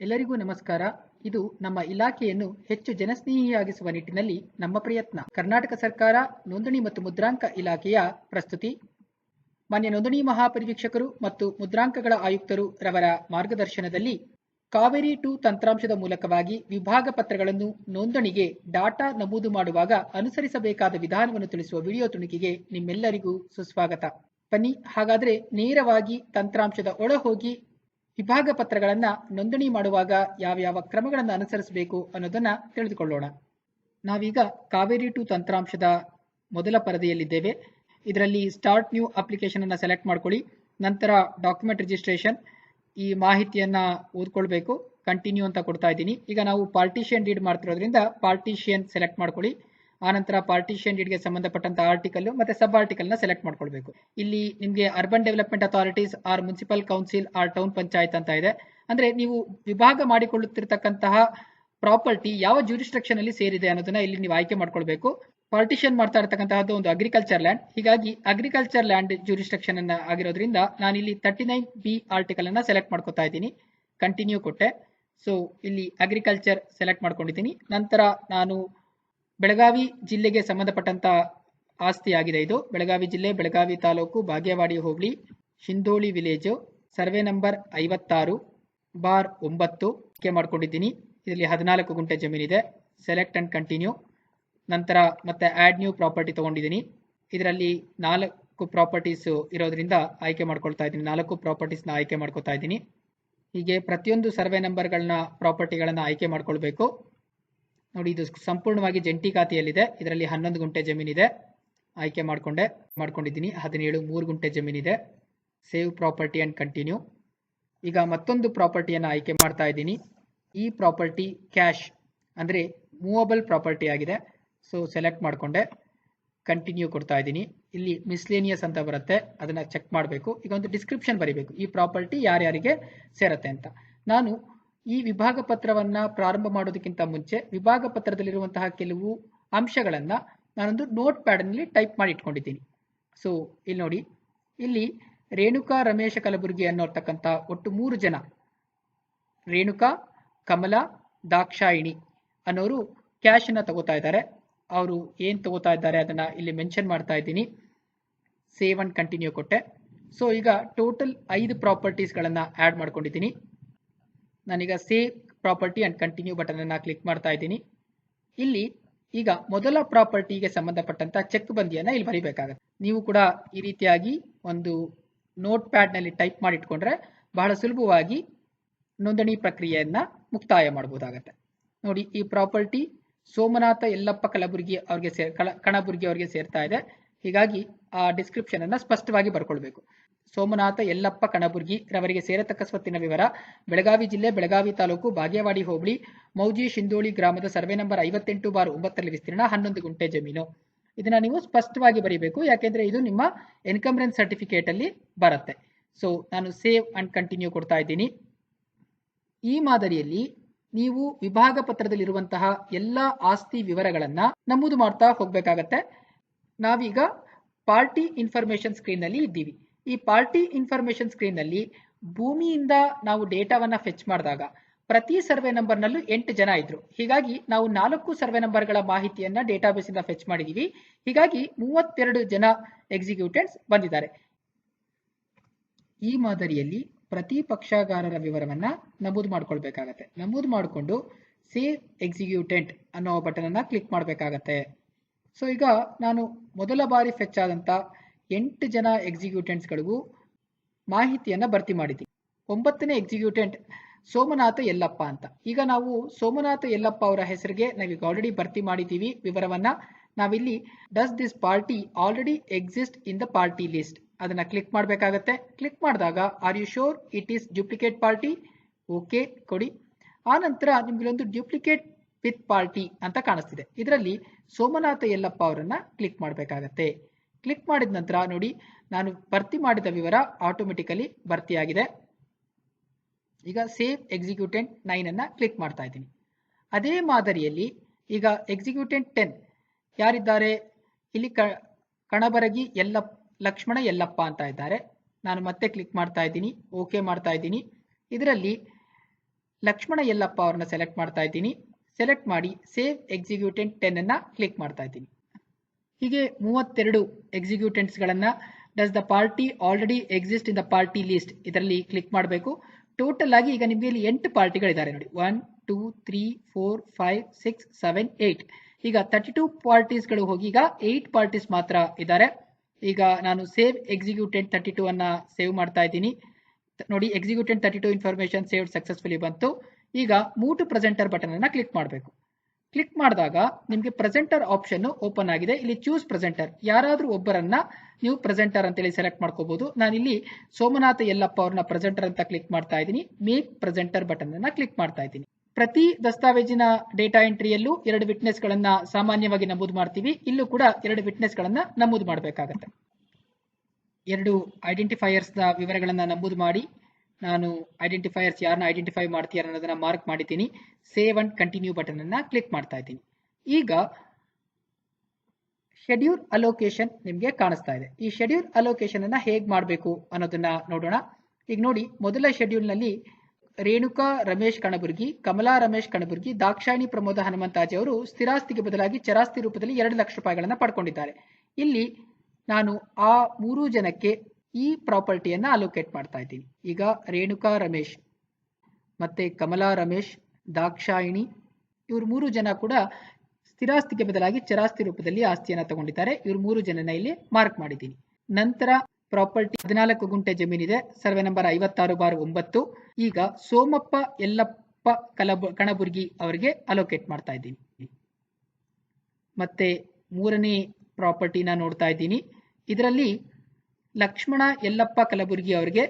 ಎಲ್ಲರಿಗೂ ನಮಸ್ಕಾರ. ಇದು ನಮ್ಮ ಇಲಾಖೆಯನ್ನು ಹೆಚ್ಚು ಜನಸ್ನೇಹಿಯಾಗಿಸುವ ನಿಟ್ಟಿನಲ್ಲಿ ನಮ್ಮ ಪ್ರಯತ್ನ. ಕರ್ನಾಟಕ ಸರ್ಕಾರ ನೋಂದಣಿ ಮತ್ತು ಮುದ್ರಾಂಕ ಇಲಾಖೆಯ ಪ್ರಸ್ತುತಿ. ಮಾನ್ಯ ನೋಂದಣಿ ಮಹಾಪರಿವೀಕ್ಷಕರು ಮತ್ತು ಮುದ್ರಾಂಕಗಳ ಆಯುಕ್ತರು ರವರ ಮಾರ್ಗದರ್ಶನದಲ್ಲಿ ಕಾವೇರಿ ಟು ತಂತ್ರಾಂಶದ ಮೂಲಕವಾಗಿ ವಿಭಾಗ ಪತ್ರಗಳನ್ನು ನೋಂದಣಿಗೆ ಡಾಟಾ ನಮೂದು ಮಾಡುವಾಗ ಅನುಸರಿಸಬೇಕಾದ ವಿಧಾನವನ್ನು ತಿಳಿಸುವ ವಿಡಿಯೋ ತುಣುಕಿಗೆ ನಿಮ್ಮೆಲ್ಲರಿಗೂ ಸುಸ್ವಾಗತ. ಬನ್ನಿ, ಹಾಗಾದ್ರೆ ನೇರವಾಗಿ ತಂತ್ರಾಂಶದ ಒಳ ಹೋಗಿ ವಿಭಾಗ ಪತ್ರಗಳನ್ನ ನೋಂದಣಿ ಮಾಡುವಾಗ ಯಾವ ಯಾವ ಕ್ರಮಗಳನ್ನು ಅನುಸರಿಸಬೇಕು ಅನ್ನೋದನ್ನ ತಿಳಿದುಕೊಳ್ಳೋಣ. ನಾವೀಗ ಕಾವೇರಿ ಟು ತಂತ್ರಾಂಶದ ಮೊದಲ ಪರದೆಯಲ್ಲಿದ್ದೇವೆ. ಇದರಲ್ಲಿ ಸ್ಟಾರ್ಟ್ ನ್ಯೂ ಅಪ್ಲಿಕೇಶನ್ ಅನ್ನ ಸೆಲೆಕ್ಟ್ ಮಾಡ್ಕೊಳ್ಳಿ. ನಂತರ ಡಾಕ್ಯುಮೆಂಟ್ ರಿಜಿಸ್ಟ್ರೇಷನ್, ಈ ಮಾಹಿತಿಯನ್ನ ಓದ್ಕೊಳ್ಬೇಕು. ಕಂಟಿನ್ಯೂ ಅಂತ ಕೊಡ್ತಾ ಇದ್ದೀನಿ. ಈಗ ನಾವು ಪಾರ್ಟಿಷಿಯನ್ ಡೀಡ್ ಮಾಡ್ತಿರೋದ್ರಿಂದ ಪಾರ್ಟಿಷಿಯನ್ ಸೆಲೆಕ್ಟ್ ಮಾಡ್ಕೊಳ್ಳಿ. ಆನಂತರ ಪಾರ್ಟಿಷನ್ ಡೀಡ್ಗೆ ಸಂಬಂಧಪಟ್ಟಂತ ಆರ್ಟಿಕಲ್ ಮತ್ತೆ ಸಬ್ ಆರ್ಟಿಕಲ್ನ ಸೆಲೆಕ್ಟ್ ಮಾಡ್ಕೊಳ್ಬೇಕು. ಇಲ್ಲಿ ನಿಮಗೆ urban development authorities or municipal council or town panchayat ಅಂತ ಇದೆ. ಅಂದ್ರೆ ನೀವು ವಿಭಾಗ ಮಾಡಿಕೊಳ್ಳುತ್ತಿರ್ತಕ್ಕಂತಹ ಪ್ರಾಪರ್ಟಿ ಯಾವ ಜೂರಿಸ್ಟ್ರಕ್ಷನ್ ಅಲ್ಲಿ ಸೇರಿದೆ ಅನ್ನೋದನ್ನ ಇಲ್ಲಿ ನೀವು ಆಯ್ಕೆ ಮಾಡ್ಕೊಳ್ಬೇಕು. ಪಾರ್ಟಿಷನ್ ಮಾಡ್ತಾ ಇರತಕ್ಕಂತಹದ್ದು ಒಂದು ಅಗ್ರಿಕಲ್ಚರ್ ಲ್ಯಾಂಡ್ ಹೀಗಾಗಿ ಅಗ್ರಿಕಲ್ಚರ್ ಲ್ಯಾಂಡ್ ಜೂರಿಸ್ಟ್ರಕ್ಷನ್ ಅನ್ನ ಆಗಿರೋದ್ರಿಂದ ನಾನು ಇಲ್ಲಿ ತರ್ಟಿ ನೈನ್ ಬಿ ಆರ್ಟಿಕಲ್ ಅನ್ನ ಸೆಲೆಕ್ಟ್ ಮಾಡ್ಕೊತಾ ಇದ್ದೀನಿ. ಕಂಟಿನ್ಯೂ ಕೊಟ್ಟೆ. ಸೊ ಇಲ್ಲಿ ಅಗ್ರಿಕಲ್ಚರ್ ಸೆಲೆಕ್ಟ್ ಮಾಡ್ಕೊಂಡಿದ್ದೀನಿ. ನಂತರ ನಾನು ಬೆಳಗಾವಿ ಜಿಲ್ಲೆಗೆ ಸಂಬಂಧಪಟ್ಟಂತ ಆಸ್ತಿಯಾಗಿದೆ ಇದು. ಬೆಳಗಾವಿ ಜಿಲ್ಲೆ, Belagavi taluk Bagewadi hobli, Hindoli village. Survey number ಐವತ್ತಾರು, ಬಾರ್ ಒಂಬತ್ತು. ಕೆ ಮಾಡ್ಕೊಂಡಿದ್ದೀನಿ. ಇದರಲ್ಲಿ ಹದಿನಾಲ್ಕು ಗುಂಟೆ ಜಮೀನಿದೆ. Select and continue. ನಂತರ ಮತ್ತೆ ಆ್ಯಡ್ ನ್ಯೂ ಪ್ರಾಪರ್ಟಿ ತೊಗೊಂಡಿದ್ದೀನಿ. ಇದರಲ್ಲಿ ನಾಲ್ಕು ಪ್ರಾಪರ್ಟೀಸು ಇರೋದ್ರಿಂದ ಆಯ್ಕೆ ಮಾಡ್ಕೊಳ್ತಾ ಇದ್ದೀನಿ. ನಾಲ್ಕು ಪ್ರಾಪರ್ಟೀಸ್ನ ಆಯ್ಕೆ ಮಾಡ್ಕೊತಾ ಇದ್ದೀನಿ. ಹೀಗೆ ಪ್ರತಿಯೊಂದು ಸರ್ವೆ ನಂಬರ್ಗಳನ್ನ, ಪ್ರಾಪರ್ಟಿಗಳನ್ನು ಆಯ್ಕೆ ಮಾಡ್ಕೊಳ್ಬೇಕು. ನೋಡಿ, ಇದು ಸಂಪೂರ್ಣವಾಗಿ ಜಂಟಿ ಖಾತೆಯಲ್ಲಿದೆ. ಇದರಲ್ಲಿ ಹನ್ನೊಂದು ಗುಂಟೆ ಜಮೀನಿದೆ. ಆಯ್ಕೆ ಮಾಡಿಕೊಂಡೆ, ಮಾಡ್ಕೊಂಡಿದ್ದೀನಿ. ಹದಿನೇಳು, ಮೂರು ಗುಂಟೆ ಜಮೀನಿದೆ. Save property and continue. ಈಗ ಮತ್ತೊಂದು ಪ್ರಾಪರ್ಟಿಯನ್ನು ಆಯ್ಕೆ ಮಾಡ್ತಾ ಇದ್ದೀನಿ. ಈ ಪ್ರಾಪರ್ಟಿ ಕ್ಯಾಶ್, ಅಂದರೆ ಮೂವಬಲ್ ಪ್ರಾಪರ್ಟಿ ಆಗಿದೆ. ಸೊ, ಸೆಲೆಕ್ಟ್ ಮಾಡಿಕೊಂಡೆ, ಕಂಟಿನ್ಯೂ ಕೊಡ್ತಾ ಇದ್ದೀನಿ. ಇಲ್ಲಿ ಮಿಸ್ಲೇನಿಯಸ್ ಅಂತ ಬರುತ್ತೆ. ಅದನ್ನು ಚೆಕ್ ಮಾಡಬೇಕು. ಈಗ ಒಂದು ಡಿಸ್ಕ್ರಿಪ್ಷನ್ ಬರೀಬೇಕು. ಈ ಪ್ರಾಪರ್ಟಿ ಯಾರ್ಯಾರಿಗೆ ಸೇರತ್ತೆ ಅಂತ. ನಾನು ಈ ವಿಭಾಗ ಪತ್ರವನ್ನು ಪ್ರಾರಂಭ ಮಾಡೋದಕ್ಕಿಂತ ಮುಂಚೆ ವಿಭಾಗ ಪತ್ರದಲ್ಲಿರುವಂತಹ ಕೆಲವು ಅಂಶಗಳನ್ನು ನಾನೊಂದು ನೋಟ್ ಪ್ಯಾಡ್ನಲ್ಲಿ ಟೈಪ್ ಮಾಡಿ ಇಟ್ಕೊಂಡಿದ್ದೀನಿ. ಸೊ ಇಲ್ಲಿ ನೋಡಿ. ಇಲ್ಲಿ ರೇಣುಕಾ, ರಮೇಶ, ಕಲಬುರ್ಗಿ ಅನ್ನೋರ್ತಕ್ಕಂಥ ಒಟ್ಟು ಮೂರು ಜನ. ರೇಣುಕಾ, ಕಮಲ, ದಾಕ್ಷಾಯಿಣಿ ಅನ್ನೋರು ಕ್ಯಾಶ್ ಅನ್ನ ತಗೋತಾ ಇದ್ದಾರೆ. ಅವರು ಏನು ತಗೋತಾ ಇದ್ದಾರೆ ಅದನ್ನ ಇಲ್ಲಿ ಮೆನ್ಷನ್ ಮಾಡ್ತಾ ಇದ್ದೀನಿ. ಸೇವ್ ಅಂಡ್ ಕಂಟಿನ್ಯೂ ಕೊಟ್ಟೆ. ಸೊ ಈಗ ಟೋಟಲ್ ಐದು ಪ್ರಾಪರ್ಟೀಸ್ಗಳನ್ನು ಆಡ್ ಮಾಡ್ಕೊಂಡಿದ್ದೀನಿ. ನಾನೀಗ save property and continue button ಅನ್ನು ಕ್ಲಿಕ್ ಮಾಡ್ತಾ ಇದ್ದೀನಿ. ಇಲ್ಲಿ ಈಗ ಮೊದಲ ಪ್ರಾಪರ್ಟಿಗೆ ಸಂಬಂಧಪಟ್ಟಂತ ಚೆಕ್ ಬಂದಿಯನ್ನು ಇಲ್ಲಿ ಬರಿಬೇಕಾಗತ್ತೆ. ನೀವು ಕೂಡ ಈ ರೀತಿಯಾಗಿ ಒಂದು ನೋಟ್ ಪ್ಯಾಡ್ನಲ್ಲಿ ಟೈಪ್ ಮಾಡಿಟ್ಕೊಂಡ್ರೆ ಬಹಳ ಸುಲಭವಾಗಿ ನೋಂದಣಿ ಪ್ರಕ್ರಿಯೆಯನ್ನು ಮುಕ್ತಾಯ ಮಾಡಬಹುದಾಗತ್ತೆ ನೋಡಿ ಈ ಪ್ರಾಪರ್ಟಿ ಸೋಮನಾಥ ಯಲ್ಲಪ್ಪ ಕಲಬುರ್ಗಿ ಅವ್ರಿಗೆ ಸೇರ್ ಕಣಬುರ್ಗಿ ಅವರಿಗೆ ಸೇರ್ತಾ ಇದೆ. ಹೀಗಾಗಿ ಆ ಡಿಸ್ಕ್ರಿಪ್ಷನ್ ಅನ್ನ ಸ್ಪಷ್ಟವಾಗಿ ಬರ್ಕೊಳ್ಬೇಕು. ಸೋಮನಾಥ ಯಲ್ಲಪ್ಪ ಕಣಬುರ್ಗಿ ರವರಿಗೆ ಸೇರತಕ್ಕ ಸ್ವತ್ತಿನ ವಿವರ, ಬೆಳಗಾವಿ ಜಿಲ್ಲೆ ಬೆಳಗಾವಿ ತಾಲೂಕು ಬಾಗೇವಾಡಿ ಹೋಬಳಿ, ಮೌಜಿ ಶಿಂದೋಳಿ ಗ್ರಾಮದ ಸರ್ವೆ ನಂಬರ್ ಐವತ್ತೆಂಟು ಬಾರು ಒಂಬತ್ತರಲ್ಲಿ ವಿಸ್ತೀರ್ಣ ಹನ್ನೊಂದು ಗುಂಟೆ ಜಮೀನು. ಇದನ್ನ ನೀವು ಸ್ಪಷ್ಟವಾಗಿ ಬರೀಬೇಕು, ಯಾಕೆಂದ್ರೆ ಇದು ನಿಮ್ಮ ಎನ್ಕಮ್ರೆನ್ಸ್ ಸರ್ಟಿಫಿಕೇಟ್ ಅಲ್ಲಿ ಬರುತ್ತೆ. ಸೊ ನಾನು ಸೇವ್ ಅಂಡ್ ಕಂಟಿನ್ಯೂ ಕೊಡ್ತಾ ಇದ್ದೀನಿ. ಈ ಮಾದರಿಯಲ್ಲಿ ನೀವು ವಿಭಾಗ ಪತ್ರದಲ್ಲಿರುವಂತಹ ಎಲ್ಲ ಆಸ್ತಿ ವಿವರಗಳನ್ನ ನಮೂದು ಮಾಡ್ತಾ ಹೋಗ್ಬೇಕಾಗತ್ತೆ. ನಾವೀಗ ಪಾರ್ಟಿ ಇನ್ಫಾರ್ಮೇಶನ್ ಸ್ಕ್ರೀನ್ನಲ್ಲಿ ಇದ್ದೀವಿ. ಈ ಪಾರ್ಟಿ ಇನ್ಫಾರ್ಮೇಶನ್ ಸ್ಕ್ರೀನ್ನಲ್ಲಿ ಭೂಮಿಯಿಂದ ನಾವು ಡೇಟಾವನ್ನ ಫೆಚ್ ಮಾಡಿದಾಗ ಪ್ರತಿ ಸರ್ವೆ ನಂಬರ್ ನಲ್ಲೂ ಎಂಟು ಜನ ಇದ್ರು. ಹೀಗಾಗಿ ನಾವು ನಾಲ್ಕು ಸರ್ವೆ ನಂಬರ್ಗಳ ಮಾಹಿತಿಯನ್ನ ಡೇಟಾಬೇಸ್ ಇಂದ ಫೆಚ್ ಮಾಡಿದೀವಿ. ಹೀಗಾಗಿ ಮೂವತ್ತೆರಡು ಜನ ಎಕ್ಸಿಕ್ಯೂಟೆಂಟ್ಸ್ ಬಂದಿದ್ದಾರೆ. ಈ ಮಾದರಿಯಲ್ಲಿ ಪ್ರತಿ ಪಕ್ಷಗಾರರ ವಿವರವನ್ನ ನಮೂದು ಮಾಡ್ಕೊಳ್ಬೇಕಾಗತ್ತೆ. ನಮೂದು ಮಾಡಿಕೊಂಡು ಸೇವ್ ಎಕ್ಸಿಕ್ಯೂಟೆಂಟ್ ಅನ್ನೋ ಬಟನ್ ಅನ್ನ ಕ್ಲಿಕ್ ಮಾಡಬೇಕಾಗತ್ತೆ. ಸೊ ಈಗ ನಾನು ಮೊದಲ ಬಾರಿ ಫೆಚ್ ಆದಂತ ಎಂಟು ಜನ ಎಕ್ಸಿಕ್ಯೂಟೆಂಟ್ಸ್ಗಳಿಗೂ ಮಾಹಿತಿಯನ್ನು ಭರ್ತಿ ಮಾಡಿದ್ವಿ ಒಂಬತ್ತನೇ ಎಕ್ಸಿಕ್ಯೂಟೆಂಟ್ ಸೋಮನಾಥ ಯಲ್ಲಪ್ಪ ಅಂತ. ಈಗ ನಾವು ಸೋಮನಾಥ ಯಲ್ಲಪ್ಪ ಅವರ ಹೆಸರಿಗೆ ನಾವೀಗ ಆಲ್ರೆಡಿ ಭರ್ತಿ ಮಾಡಿದ್ದೀವಿ ವಿವರವನ್ನು. ನಾವಿಲ್ಲಿ does this party already exist in the party list ಅದನ್ನು ಕ್ಲಿಕ್ ಮಾಡಬೇಕಾಗತ್ತೆ. ಕ್ಲಿಕ್ ಮಾಡಿದಾಗ are you sure it is duplicate party okay, ಕೊಡಿ. ಆ ನಂತರ ನಿಮಗೆ ಒಂದು ಡ್ಯೂಪ್ಲಿಕೇಟ್ ವಿತ್ ಪಾರ್ಟಿ ಅಂತ ಕಾಣಿಸ್ತಿದೆ. ಇದರಲ್ಲಿ ಸೋಮನಾಥ ಯಲ್ಲಪ್ಪ ಅವರನ್ನು ಕ್ಲಿಕ್ ಮಾಡಬೇಕಾಗತ್ತೆ. ಕ್ಲಿಕ್ ಮಾಡಿದ ನಂತರ ನೋಡಿ, ನಾನು ಭರ್ತಿ ಮಾಡಿದ ವಿವರ ಆಟೋಮೆಟಿಕಲಿ ಭರ್ತಿಯಾಗಿದೆ. ಈಗ ಸೇವ್ ಎಕ್ಸಿಕ್ಯೂಟೆಂಟ್ ನೈನ್ ಅನ್ನ ಕ್ಲಿಕ್ ಮಾಡ್ತಾ ಇದ್ದೀನಿ. ಅದೇ ಮಾದರಿಯಲ್ಲಿ ಈಗ ಎಕ್ಸಿಕ್ಯೂಟೆಂಟ್ ಟೆನ್ ಯಾರಿದ್ದಾರೆ? ಇಲ್ಲಿ ಕ, ಕಣಬರಗಿ ಎಲ್ಲ, ಲಕ್ಷ್ಮಣ ಎಲ್ಲಪ್ಪ ಅಂತ ಇದ್ದಾರೆ. ನಾನು ಮತ್ತೆ ಕ್ಲಿಕ್ ಮಾಡ್ತಾ ಇದ್ದೀನಿ ಓಕೆ ಮಾಡ್ತಾ ಇದ್ದೀನಿ. ಇದರಲ್ಲಿ ಲಕ್ಷ್ಮಣ ಎಲ್ಲಪ್ಪ ಅವ್ರನ್ನ ಸೆಲೆಕ್ಟ್ ಮಾಡ್ತಾ ಇದ್ದೀನಿ. ಸೆಲೆಕ್ಟ್ ಮಾಡಿ ಸೇವ್ ಎಕ್ಸಿಕ್ಯೂಟೆಂಟ್ ಟೆನ್ ಅನ್ನ ಕ್ಲಿಕ್ ಮಾಡ್ತಾ ಇದ್ದೀನಿ. ಹೀಗೆ ಮೂವತ್ತೆರಡು ಎಕ್ಸಿಕ್ಯೂಟೆಂಟ್ಸ್ಗಳನ್ನು does the party already exist in the party list ಇದರಲ್ಲಿ ಕ್ಲಿಕ್ ಮಾಡಬೇಕು. ಟೋಟಲ್ ಆಗಿ ಈಗ ನಿಮಗೆ ಇಲ್ಲಿ ಎಂಟು ಪಾರ್ಟಿಗಳಿದ್ದಾರೆ ನೋಡಿ. One two three four five six seven eight ಈಗ ತರ್ಟಿ ಟೂ ಪಾರ್ಟೀಸ್ಗಳು ಹೋಗಿ ಈಗ ಏಯ್ಟ್ ಪಾರ್ಟೀಸ್ ಮಾತ್ರ ಇದ್ದಾರೆ ಈಗ ನಾನು ಸೇವ್ ಎಕ್ಸಿಕ್ಯೂಟೆಂಟ್ ತರ್ಟಿ ಟೂ ಅನ್ನ ಸೇವ್ ಮಾಡ್ತಾ ಇದ್ದೀನಿ. ನೋಡಿ executant thirty two information save successfully ಬಂತು. ಈಗ ಮೂಟು ಪ್ರೆಸೆಂಟರ್ ಬಟನ್ ಅನ್ನ ಕ್ಲಿಕ್ ಮಾಡಬೇಕು. ಕ್ಲಿಕ್ ಮಾಡಿದಾಗ ನಿಮಗೆ ಪ್ರೆಸೆಂಟರ್ ಆಪ್ಷನ್ ಓಪನ್ ಆಗಿದೆ. ಇಲ್ಲಿ ಚೂಸ್ ಪ್ರೆಸೆಂಟರ್ ಯಾರಾದರೂ ಒಬ್ಬರನ್ನ ನೀವು ಪ್ರೆಸೆಂಟರ್ ಅಂತೇಳಿ ಸೆಲೆಕ್ಟ್ ಮಾಡ್ಕೋಬಹುದು ನಾನಿಲ್ಲಿ ಸೋಮನಾಥ ಯಲ್ಲಪ್ಪ ಅವ್ರನ್ನ ಪ್ರೆಸೆಂಟರ್ ಅಂತ ಕ್ಲಿಕ್ ಮಾಡ್ತಾ ಇದ್ದೀನಿ. ಮೇಕ್ ಪ್ರೆಸೆಂಟರ್ ಬಟನ್ ಅನ್ನ ಕ್ಲಿಕ್ ಮಾಡ್ತಾ ಇದ್ದೀನಿ. ಪ್ರತಿ ದಸ್ತಾವೇಜಿನ ಡೇಟಾ ಎಂಟ್ರಿಯಲ್ಲೂ ಎರಡು ವಿಟ್ನೆಸ್ ಗಳನ್ನ ಸಾಮಾನ್ಯವಾಗಿ ನಮೂದು ಮಾಡ್ತೀವಿ. ಇಲ್ಲೂ ಕೂಡ ಎರಡು ವಿಟ್ನೆಸ್ ಗಳನ್ನ ನಮೂದು ಮಾಡಬೇಕಾಗತ್ತೆ. ಎರಡು ಐಡೆಂಟಿಫೈಯರ್ಸ್ನ ವಿವರಗಳನ್ನ ನಮೂದು ಮಾಡಿ. ನಾನು ಐಡೆಂಟಿಫೈಯರ್ಸ್ ಯಾರನ್ನ ಐಡೆಂಟಿಫೈ ಮಾಡ್ತೀಯಾರ ಅನ್ನೋದನ್ನ ಮಾರ್ಕ್ ಮಾಡಿದ್ದೀನಿ. ಸೇವ್ ಅಂಡ್ ಕಂಟಿನ್ಯೂ ಬಟನ್ ಅನ್ನ ಕ್ಲಿಕ್ ಮಾಡ್ತಾ ಇದ್ದೀನಿ. ಈಗ ಶೆಡ್ಯೂಲ್ ಅಲೋಕೇಶನ್ ನಿಮಗೆ ಕಾಣಿಸ್ತಾ ಇದೆ. ಈ ಶೆಡ್ಯೂಲ್ ಅಲೋಕೇಶನ್ ಅನ್ನ ಹೇಗೆ ಮಾಡಬೇಕು ಅನ್ನೋದನ್ನ ನೋಡೋಣ. ಈಗ ನೋಡಿ, ಮೊದಲ ಶೆಡ್ಯೂಲ್ನಲ್ಲಿ ರೇಣುಕಾ, ರಮೇಶ್ ಕಣಬುರ್ಗಿ, ಕಮಲಾ, ರಮೇಶ್ ಕಣಬುರ್ಗಿ, ದಾಕ್ಷಾಯಿಣಿ ಪ್ರಮೋದ ಹನುಮಂತಾಜಿ ಅವರು ಸ್ಥಿರಾಸ್ತಿಗೆ ಬದಲಾಗಿ ಚರಾಸ್ತಿ ರೂಪದಲ್ಲಿ ಎರಡು ಲಕ್ಷ ರೂಪಾಯಿಗಳನ್ನು ಪಡ್ಕೊಂಡಿದ್ದಾರೆ. ಇಲ್ಲಿ ನಾನು ಆ ಮೂರು ಜನಕ್ಕೆ ಈ ಪ್ರಾಪರ್ಟಿಯನ್ನು ಅಲೋಕೇಟ್ ಮಾಡ್ತಾ ಇದ್ದೀನಿ. ಈಗ ರೇಣುಕಾ, ರಮೇಶ್ ಮತ್ತೆ ಕಮಲಾ, ರಮೇಶ್, ದಾಕ್ಷಾಯಿಣಿ ಇವರು ಮೂರು ಜನ ಕೂಡ ಸ್ಥಿರಾಸ್ತಿಗೆ ಬದಲಾಗಿ ಚರಾಸ್ತಿ ರೂಪದಲ್ಲಿ ಆಸ್ತಿಯನ್ನು ತಗೊಂಡಿದ್ದಾರೆ. ಇವರು ಮೂರು ಜನನ ಇಲ್ಲಿ ಮಾರ್ಕ್ ಮಾಡಿದ್ದೀನಿ. ನಂತರ ಪ್ರಾಪರ್ಟಿ ಹದಿನಾಲ್ಕು ಗುಂಟೆ ಜಮೀನಿದೆ. ಸರ್ವೆ ನಂಬರ್ ಐವತ್ತಾರು ಬಾರ್ ಒಂಬತ್ತು. ಈಗ ಸೋಮಪ್ಪ, ಯಲ್ಲಪ್ಪ, ಕಲಬ, ಕಣಬುರ್ಗಿ ಅವರಿಗೆ ಅಲೋಕೇಟ್ ಮಾಡ್ತಾ ಇದ್ದೀನಿ. ಮತ್ತೆ ಮೂರನೇ ಪ್ರಾಪರ್ಟಿನ ನೋಡ್ತಾ ಇದ್ದೀನಿ. ಇದರಲ್ಲಿ ಲಕ್ಷ್ಮಣ ಯಲ್ಲಪ್ಪ ಕಲಬುರ್ಗಿ ಅವರಿಗೆ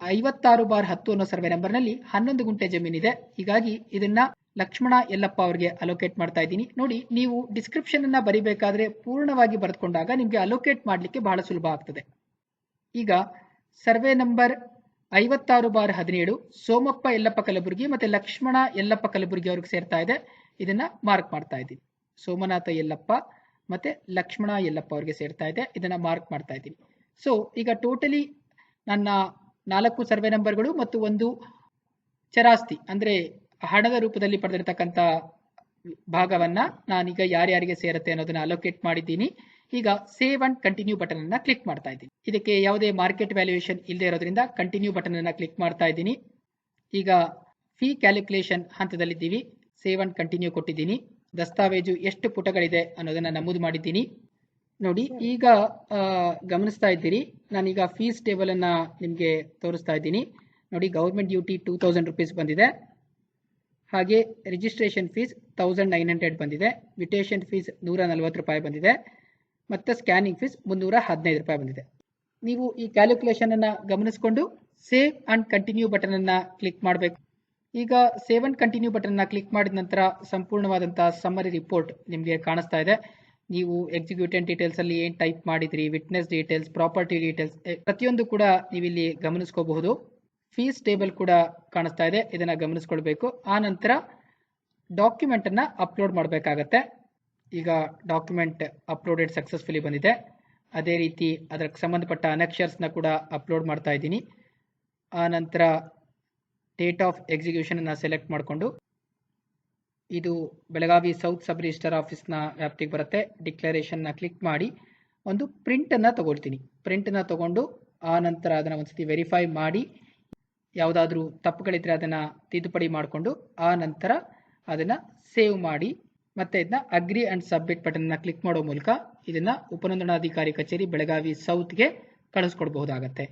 ಐವತ್ತಾರು ಬಾರ್ ಹತ್ತು ಅನ್ನೋ ಸರ್ವೆ ನಂಬರ್ನಲ್ಲಿ ಹನ್ನೊಂದು ಗುಂಟೆ ಜಮೀನಿದೆ. ಹೀಗಾಗಿ ಇದನ್ನ ಲಕ್ಷ್ಮಣ ಯಲ್ಲಪ್ಪ ಅವರಿಗೆ ಅಲೋಕೇಟ್ ಮಾಡ್ತಾ ಇದ್ದೀನಿ. ನೋಡಿ, ನೀವು ಡಿಸ್ಕ್ರಿಪ್ಷನ್ ಅನ್ನ ಬರಿಬೇಕಾದ್ರೆ ಪೂರ್ಣವಾಗಿ ಬರೆದುಕೊಂಡಾಗ ನಿಮಗೆ ಅಲೋಕೇಟ್ ಮಾಡ್ಲಿಕ್ಕೆ ಬಹಳ ಸುಲಭ ಆಗ್ತದೆ. ಈಗ ಸರ್ವೆ ನಂಬರ್ ಐವತ್ತಾರು ಬಾರ್ ಹದಿನೇಳು ಸೋಮಪ್ಪ ಯಲ್ಲಪ್ಪ ಕಲಬುರ್ಗಿ ಮತ್ತೆ ಲಕ್ಷ್ಮಣ ಯಲ್ಲಪ್ಪ ಕಲಬುರ್ಗಿ ಅವ್ರಿಗೆ ಸೇರ್ತಾ ಇದೆ. ಇದನ್ನ ಮಾರ್ಕ್ ಮಾಡ್ತಾ ಇದ್ದೀನಿ. ಸೋಮನಾಥ ಯಲ್ಲಪ್ಪ ಮತ್ತೆ ಲಕ್ಷ್ಮಣ ಯಲ್ಲಪ್ಪ ಅವ್ರಿಗೆ ಸೇರ್ತಾ ಇದೆ. ಇದನ್ನ ಮಾರ್ಕ್ ಮಾಡ್ತಾ ಇದ್ದೀನಿ. ಸೊ ಈಗ ಟೋಟಲಿ ನನ್ನ ನಾಲ್ಕು ಸರ್ವೆ ನಂಬರ್ಗಳು ಮತ್ತು ಒಂದು ಚರಾಸ್ತಿ, ಅಂದರೆ ಹಣದ ರೂಪದಲ್ಲಿ ಪಡೆದಿರತಕ್ಕಂಥ ಭಾಗವನ್ನು ನಾನೀಗ ಯಾರ್ಯಾರಿಗೆ ಸೇರುತ್ತೆ ಅನ್ನೋದನ್ನು ಅಲೋಕೇಟ್ ಮಾಡಿದ್ದೀನಿ. ಈಗ ಸೇವ್ ಅಂಡ್ ಕಂಟಿನ್ಯೂ ಬಟನ್ ಅನ್ನ ಕ್ಲಿಕ್ ಮಾಡ್ತಾ ಇದ್ದೀನಿ. ಇದಕ್ಕೆ ಯಾವುದೇ ಮಾರ್ಕೆಟ್ ವ್ಯಾಲ್ಯೂಯೇಷನ್ ಇಲ್ಲದೆ ಇರೋದ್ರಿಂದ ಕಂಟಿನ್ಯೂ ಬಟನ್ ಅನ್ನ ಕ್ಲಿಕ್ ಮಾಡ್ತಾ ಇದ್ದೀನಿ. ಈಗ ಫೀ ಕ್ಯಾಲ್ಕುಲೇಷನ್ ಹಂತದಲ್ಲಿದ್ದೀವಿ. ಸೇವ್ ಅಂಡ್ ಕಂಟಿನ್ಯೂ ಕೊಟ್ಟಿದ್ದೀನಿ. ದಸ್ತಾವೇಜು ಎಷ್ಟು ಪುಟಗಳಿದೆ ಅನ್ನೋದನ್ನ ನಮೂದು ಮಾಡಿದ್ದೀನಿ. ನೋಡಿ ಈಗ ಗಮನಿಸ್ತಾ ಇದ್ದೀರಿ. ನಾನೀಗ ಫೀಸ್ ಟೇಬಲ್ ಅನ್ನ ನಿಮಗೆ ತೋರಿಸ್ತಾ ಇದ್ದೀನಿ. ನೋಡಿ government duty two thousand rupees ಬಂದಿದೆ. ಹಾಗೆ registration fees thousand nine hundred ಬಂದಿದೆ. ವಿಟೇಷನ್ ಫೀಸ್ ನೂರ ನಲ್ವತ್ತು ರೂಪಾಯಿ ಬಂದಿದೆ. ಮತ್ತು ಸ್ಕ್ಯಾನಿಂಗ್ ಫೀಸ್ ಮುನ್ನೂರ ಹದಿನೈದು ರೂಪಾಯಿ ಬಂದಿದೆ. ನೀವು ಈ ಕ್ಯಾಲ್ಕುಲೇಷನ್ ಅನ್ನ ಗಮನಿಸಿಕೊಂಡು ಸೇವ್ ಅಂಡ್ ಕಂಟಿನ್ಯೂ ಬಟನ್ ಅನ್ನ ಕ್ಲಿಕ್ ಮಾಡಬೇಕು. ಈಗ ಸೇವ್ ಅಂಡ್ ಕಂಟಿನ್ಯೂ ಬಟನ್ ಅನ್ನ ಕ್ಲಿಕ್ ಮಾಡಿದ ನಂತರ ಸಂಪೂರ್ಣವಾದಂತಹ ಸಮ್ಮರಿ ರಿಪೋರ್ಟ್ ನಿಮಗೆ ಕಾಣಿಸ್ತಾ ಇದೆ. ನೀವು ಎಕ್ಸಿಕ್ಯೂಟೆಂಟ್ ಡೀಟೇಲ್ಸ್ ಅಲ್ಲಿ ಏನ್ ಟೈಪ್ ಮಾಡಿದ್ರಿ ವಿಟ್ನೆಸ್ ಡೀಟೇಲ್ಸ್ ಪ್ರಾಪರ್ಟಿ ಡೀಟೇಲ್ಸ್ ಪ್ರತಿಯೊಂದು ಕೂಡ ನೀವಿಲ್ಲಿ ಗಮನಿಸ್ಕೋಬಹುದು. ಫೀಸ್ ಟೇಬಲ್ ಕೂಡ ಕಾಣಿಸ್ತಾ ಇದೆ, ಇದನ್ನ ಗಮನಿಸ್ಕೊಳ್ಬೇಕು. ಆ ನಂತರ ಡಾಕ್ಯುಮೆಂಟ್ ಅನ್ನ ಅಪ್ಲೋಡ್ ಮಾಡಬೇಕಾಗತ್ತೆ. ಈಗ ಡಾಕ್ಯುಮೆಂಟ್ ಅಪ್ಲೋಡೆಡ್ ಸಕ್ಸಸ್ಫುಲಿ ಬಂದಿದೆ. ಅದೇ ರೀತಿ ಅದಕ್ಕೆ ಸಂಬಂಧಪಟ್ಟ ಅನಕ್ಷರ್ಸ್ನ ಕೂಡ ಅಪ್ಲೋಡ್ ಮಾಡ್ತಾ ಇದ್ದೀನಿ. ಆ ನಂತರ ಡೇಟ್ ಆಫ್ ಎಕ್ಸಿಕ್ಯೂಷನ್ ಅನ್ನ ಸೆಲೆಕ್ಟ್ ಮಾಡಿಕೊಂಡು ಇದು ಬೆಳಗಾವಿ ಸೌತ್ ಸಬ್ ರಿಜಿಸ್ಟರ್ ಆಫೀಸ್ನ ವ್ಯಾಪ್ತಿಗೆ ಬರುತ್ತೆ. ಡಿಕ್ಲರೇಷನ್ನ ಕ್ಲಿಕ್ ಮಾಡಿ ಒಂದು ಪ್ರಿಂಟನ್ನು ತೊಗೊಳ್ತೀನಿ. ತಗೊಳ್ತೀನಿ ತೊಗೊಂಡು ಆ ನಂತರ ಅದನ್ನು ಒಂದು ಸತಿ ವೆರಿಫೈ ಮಾಡಿ, ಯಾವುದಾದ್ರೂ ತಪ್ಪುಗಳಿದ್ರೆ ಅದನ್ನು ತಿದ್ದುಪಡಿ ಮಾಡಿಕೊಂಡು ಆ ನಂತರ ಅದನ್ನು ಸೇವ್ ಮಾಡಿ, ಮತ್ತೆ ಇದನ್ನ ಅಗ್ರಿ ಆ್ಯಂಡ್ ಸಬ್ಮಿಟ್ ಬಟನ್ನ ಕ್ಲಿಕ್ ಮಾಡೋ ಮೂಲಕ ಇದನ್ನು ಉಪನೋಂದಣಾಧಿಕಾರಿ ಕಚೇರಿ ಬೆಳಗಾವಿ ಸೌತ್ಗೆ ಕಳಿಸ್ಕೊಡ್ಬಹುದಾಗತ್ತೆ.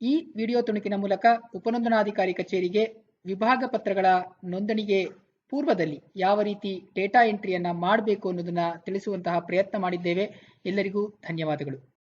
ಈ ವಿಡಿಯೋ ತುಣುಕಿನ ಮೂಲಕ ಉಪನೋಂದಣಾಧಿಕಾರಿ ಕಚೇರಿಗೆ ವಿಭಾಗ ಪತ್ರಗಳ ನೋಂದಣಿಗೆ ಪೂರ್ವದಲ್ಲಿ ಯಾವ ರೀತಿ ಡೇಟಾ ಎಂಟ್ರಿಯನ್ನು ಮಾಡಬೇಕು ಅನ್ನೋದನ್ನ ತಿಳಿಸುವಂತಹ ಪ್ರಯತ್ನ ಮಾಡಿದ್ದೇವೆ. ಎಲ್ಲರಿಗೂ ಧನ್ಯವಾದಗಳು.